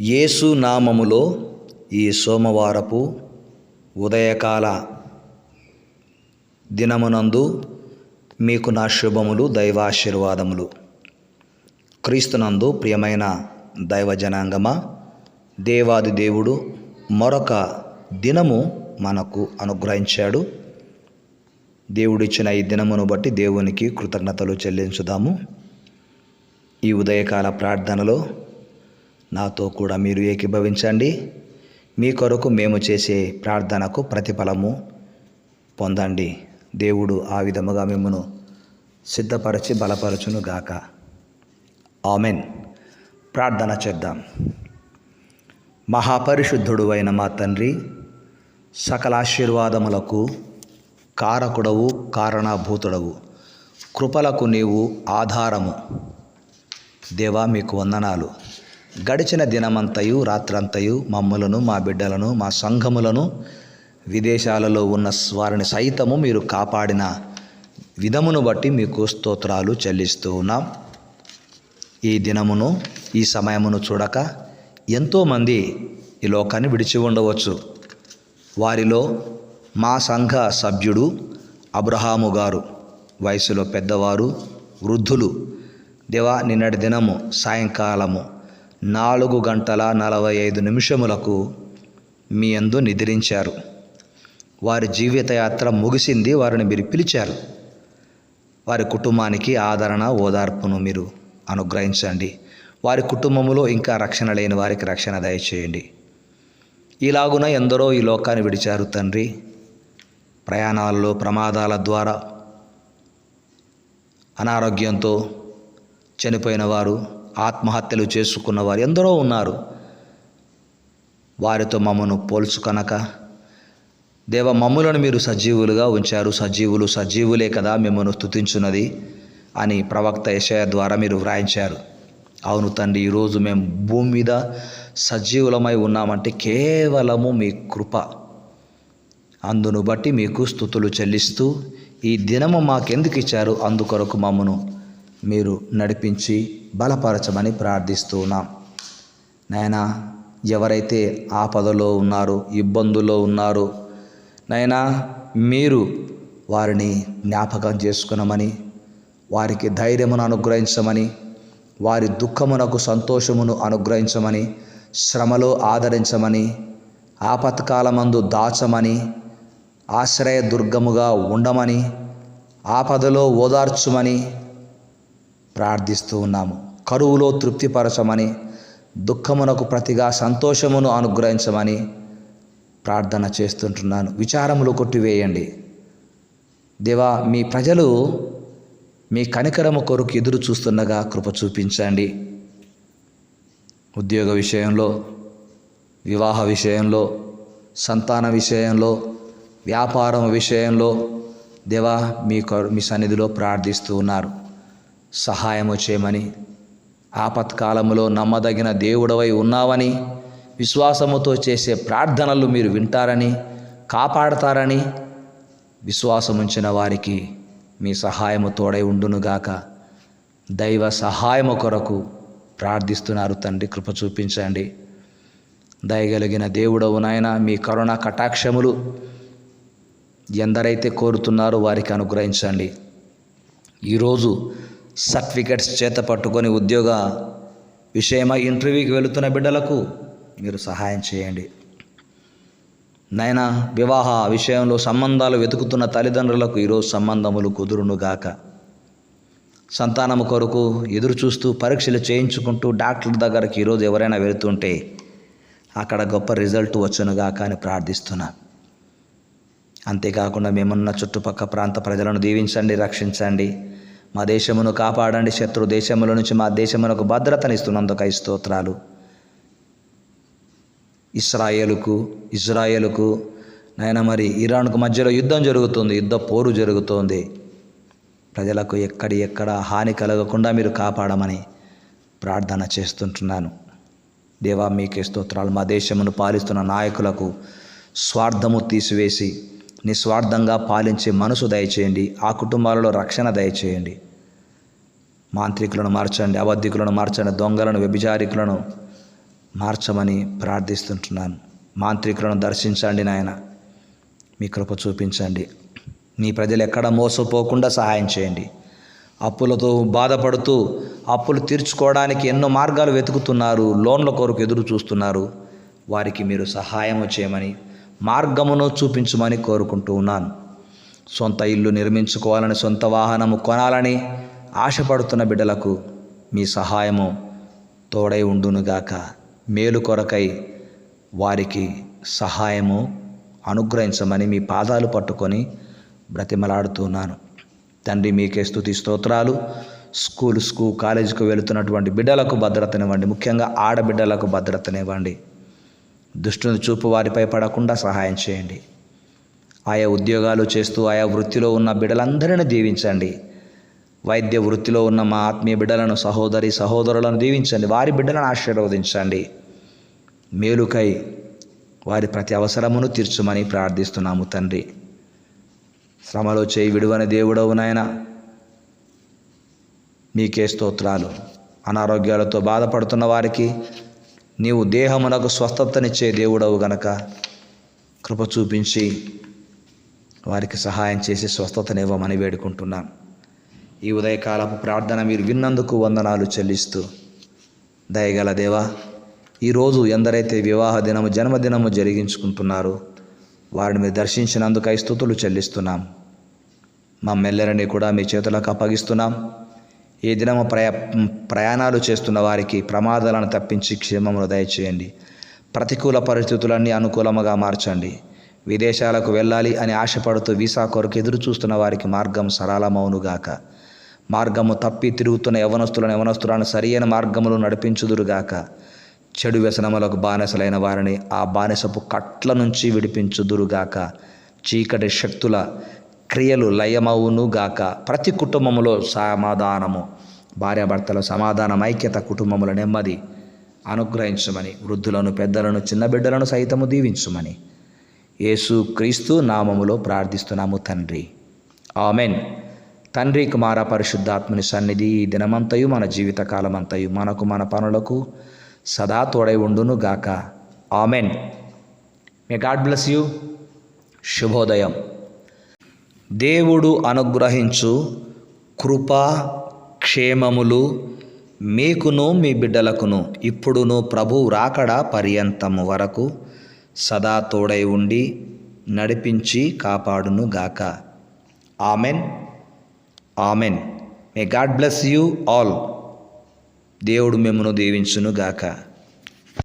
యేసు నామములో ఈ సోమవారపు ఉదయకాల దినమునందు మీకు నా శుభములు దైవాశీర్వాదములు. క్రీస్తునందు ప్రియమైన దైవ జనాంగమా దేవాది దేవుడు మరొక దినము మనకు అనుగ్రహించాడు. దేవుడిచ్చిన ఈ దినమును బట్టి దేవునికి కృతజ్ఞతలు చెల్లించుదాము. ఈ ఉదయకాల ప్రార్థనలో నాతో కూడా మీరు ఏకీభవించండి. మీ కొరకు మేము చేసే ప్రార్థనకు ప్రతిఫలము పొందండి. దేవుడు ఆ విధముగా మిమ్మను సిద్ధపరచి బలపరచును గాక ఆమెన్. ప్రార్థన చేద్దాం. మహాపరిశుద్ధుడు అయిన మా తండ్రి సకల ఆశీర్వాదములకు కారకుడవు కారణభూతుడవు. కృపలకు నీవు ఆధారము. దేవా మీకు వందనాలు. గడిచిన దినమంతయు రాత్రంతయు మమ్మలను మా బిడ్డలను మా సంఘములను విదేశాలలో ఉన్న వారిని సైతము మీరు కాపాడిన విధమును బట్టి మీకు స్తోత్రాలు చెల్లిస్తూ ఉన్నాం. ఈ దినమును ఈ సమయమును చూడక ఎంతోమంది ఈ లోకాన్ని విడిచి ఉండవచ్చు. వారిలో మా సంఘ సభ్యుడు అబ్రహాము గారు వయసులో పెద్దవారు వృద్ధులు. దేవా నిన్నటి దినము సాయంకాలము నాలుగు గంటల నలభై ఐదు నిమిషములకు మీ అందు నిద్రించారు. వారి జీవితయాత్ర ముగిసింది వారిని మీరు పిలిచారు. వారి కుటుంబానికి ఆదరణ ఓదార్పును మీరు అనుగ్రహించండి. వారి కుటుంబములో ఇంకా రక్షణ లేని వారికి రక్షణ దయచేయండి. ఇలాగున ఎందరో ఈ లోకాన్ని విడిచారు తండ్రి. ప్రయాణాల్లో ప్రమాదాల ద్వారా అనారోగ్యంతో చనిపోయిన వారు ఆత్మహత్యలు చేసుకున్న వారు ఎందరో ఉన్నారు. వారితో మమ్మను పోల్చు కనుక దేవ మమ్ములను మీరు సజీవులుగా ఉంచారు. సజీవులు సజీవులే కదా మిమ్మల్ని స్థుతించున్నది అని ప్రవక్త యశయ ద్వారా మీరు వ్రాయించారు. అవును తండ్రి ఈరోజు మేము భూమి మీద సజీవులమై ఉన్నామంటే కేవలము మీ కృప. అందును బట్టి మీకు స్థుతులు చెల్లిస్తూ ఈ దినము మాకెందుకు ఇచ్చారు? అందుకొరకు మమ్మను మీరు నడిపించి బలపరచమని ప్రార్థిస్తున్నాం. నాయనా ఎవరైతే ఆపదలో ఉన్నారో ఇబ్బందుల్లో ఉన్నారో నైనా మీరు వారిని జ్ఞాపకం చేసుకునమని వారికి ధైర్యమును అనుగ్రహించమని వారి దుఃఖమునకు సంతోషమును అనుగ్రహించమని శ్రమలో ఆదరించమని ఆపత్కాలమందు దాచమని ఆశ్రయ దుర్గముగా ఉండమని ఆపదలో ఓదార్చుమని ప్రార్థిస్తూ ఉన్నాము. కరువులో తృప్తిపరచమని దుఃఖమునకు ప్రతిగా సంతోషమును అనుగ్రహించమని ప్రార్థన చేస్తుంటున్నాను. విచారములు కొట్టివేయండి. దేవా మీ ప్రజలు మీ కనికరము కొరకు ఎదురు చూస్తుండగా కృప చూపించండి. ఉద్యోగ విషయంలో వివాహ విషయంలో సంతాన విషయంలో వ్యాపారం విషయంలో దేవా మీ కొర- మీ సన్నిధిలో ప్రార్థిస్తూ ఉన్నారు. సహాయము చేయమని ఆపత్కాలములో నమ్మదగిన దేవుడవై ఉన్నావని విశ్వాసముతో చేసే ప్రార్థనలు మీరు వింటారని కాపాడతారని విశ్వాసముంచిన వారికి మీ సహాయము తోడై ఉండునుగాక. దైవ సహాయము కొరకు ప్రార్థిస్తున్నారు తండ్రి కృప చూపించండి. దయగలిగిన దేవుడవు నాయన మీ కరుణ కటాక్షములు ఎందరైతే కోరుతున్నారో వారికి అనుగ్రహించండి. ఈరోజు సర్టిఫికెట్స్ చేత పట్టుకొని ఉద్యోగ విషయమై ఇంటర్వ్యూకి వెళుతున్న బిడ్డలకు మీరు సహాయం చేయండి. నైనా వివాహ విషయంలో సంబంధాలు వెతుకుతున్న తల్లిదండ్రులకు ఈరోజు సంబంధములు కుదురునుగాక సంతానము కొరకు ఎదురు చూస్తూ పరీక్షలు చేయించుకుంటూ డాక్టర్ దగ్గరికి ఈరోజు ఎవరైనా వెళుతుంటే అక్కడ గొప్ప రిజల్ట్ వచ్చునుగాక అని ప్రార్థిస్తున్నా. అంతేకాకుండా మేమున్న చుట్టుపక్క ప్రాంత ప్రజలను దీవించండి రక్షించండి. మా దేశమును కాపాడండి శత్రు దేశముల నుంచి మా దేశమునకు భద్రతనిస్తున్నందుకు స్తోత్రాలు. ఇస్రాయేలుకు ఇజ్రాయేలుకు నాయన మరి ఇరాన్కు మధ్యలో యుద్ధం జరుగుతుంది యుద్ధ పోరు జరుగుతోంది. ప్రజలకు ఎక్కడి ఎక్కడ హాని కలగకుండా మీరు కాపాడమని ప్రార్థన చేస్తుంటున్నాను. దేవా మీకే స్తోత్రాలు. మా దేశమును పాలిస్తున్న నాయకులకు స్వార్థము తీసివేసి నిస్వార్థంగా పాలించే మనసు దయచేయండి. ఆ కుటుంబాలలో రక్షణ దయచేయండి. మాంత్రికులను మార్చండి అబద్ధికులను మార్చండి దొంగలను వ్యభిచారికులను మార్చమని ప్రార్థిస్తుంటున్నాను. మాంత్రికులను దర్శించండి నాయన. మీ కృప చూపించండి. మీ ప్రజలు ఎక్కడ మోసపోకుండా సహాయం చేయండి. అప్పులతో బాధపడుతూ అప్పులు తీర్చుకోవడానికి ఎన్నో మార్గాలు వెతుకుతున్నారు లోన్ల కొరకు ఎదురు చూస్తున్నారు. వారికి మీరు సహాయం చేయమని మార్గమును చూపించమని కోరుకుంటూ ఉన్నాను. సొంత ఇల్లు నిర్మించుకోవాలని సొంత వాహనము కొనాలని ఆశపడుతున్న బిడ్డలకు మీ సహాయము తోడై ఉండునుగాక. మేలు కొరకై వారికి సహాయము అనుగ్రహించమని మీ పాదాలు పట్టుకొని బ్రతిమలాడుతున్నాను తండ్రి మీకే స్థుతి స్తోత్రాలు. స్కూల్ స్కూల్ కాలేజీకి వెళుతున్నటువంటి బిడ్డలకు భద్రతనివ్వండి. ముఖ్యంగా ఆడబిడ్డలకు భద్రతనివ్వండి. దుష్టుని చూపు వారిపై పడకుండా సహాయం చేయండి. ఆయా ఉద్యోగాలు చేస్తూ ఆయా వృత్తిలో ఉన్న బిడలందరిని దీవించండి. వైద్య వృత్తిలో ఉన్న మా ఆత్మీయ బిడ్డలను సహోదరి సహోదరులను దీవించండి. వారి బిడ్డలను ఆశీర్వదించండి. మేలుకై వారి ప్రతి అవసరమును తీర్చమని ప్రార్థిస్తున్నాము తండ్రి. శ్రమలో చేయి విడువని దేవుడవు నాయన. మీకే స్తోత్రాలు. అనారోగ్యాలతో బాధపడుతున్న వారికి నీవు దేహమునకు స్వస్థతనిచ్చే దేవుడవు గనక కృప చూపించి వారికి సహాయం చేసి స్వస్థతనివ్వమని వేడుకుంటున్నాను ఈ ఉదయకాలపు ప్రార్థన మీరు విన్నందుకు వందనాలు చెల్లిస్తూ దయగల దేవా ఈరోజు ఎందరైతే వివాహ దినము జన్మదినము జరిగించుకుంటున్నారో వారిని మీరు దర్శించినందుకై స్థుతులు చెల్లిస్తున్నాం. మా మమ్మెల్లరిని కూడా మీ చేతులకు అప్పగిస్తున్నాం. ఈ దినము ప్రయా ప్రయాణాలు చేస్తున్న వారికి ప్రమాదాలను తప్పించి క్షేమమును దయచేయండి. ప్రతికూల పరిస్థితులన్నీ అనుకూలముగా మార్చండి. విదేశాలకు వెళ్ళాలి అని ఆశపడుతూ వీసా కొరకు ఎదురు చూస్తున్న వారికి మార్గం సరళమవునుగాక మార్గము తప్పి తిరుగుతున్న యవనస్తులను యవనస్తులను సరియైన మార్గములు నడిపించుదురుగాక చెడు వ్యసనములకు బానిసలైన వారిని ఆ బానిసపు కట్ల నుంచి విడిపించుదురుగాక చీకటి శక్తుల క్రియలు లయమవునుగాక ప్రతి కుటుంబములో సమాధానము. భార్యాభర్తల సమాధానం ఐక్యత కుటుంబముల నెమ్మది అనుగ్రహించమని వృద్ధులను పెద్దలను చిన్న బిడ్డలను సైతము దీవించుమని. యేసు క్రీస్తు నామములో ప్రార్థిస్తున్నాము తండ్రి. ఆమెన్. తండ్రి కుమార పరిశుద్ధాత్మని సన్నిధి ఈ దినమంతయు మన జీవితకాలమంతయు మనకు మన పనులకు సదా తోడై ఉండును గాక. Amen. May God bless you. శుభోదయం. దేవుడు అనుగ్రహించు కృప క్షేమములు మీకును మీ బిడ్డలకును ఇప్పుడును ప్రభు రాకడ పర్యంతము వరకు సదా తోడై ఉండి నడిపించి కాపాడును గాక. Amen. Amen. May God bless you all దేవుడు మిమ్మను దీవించును గాక.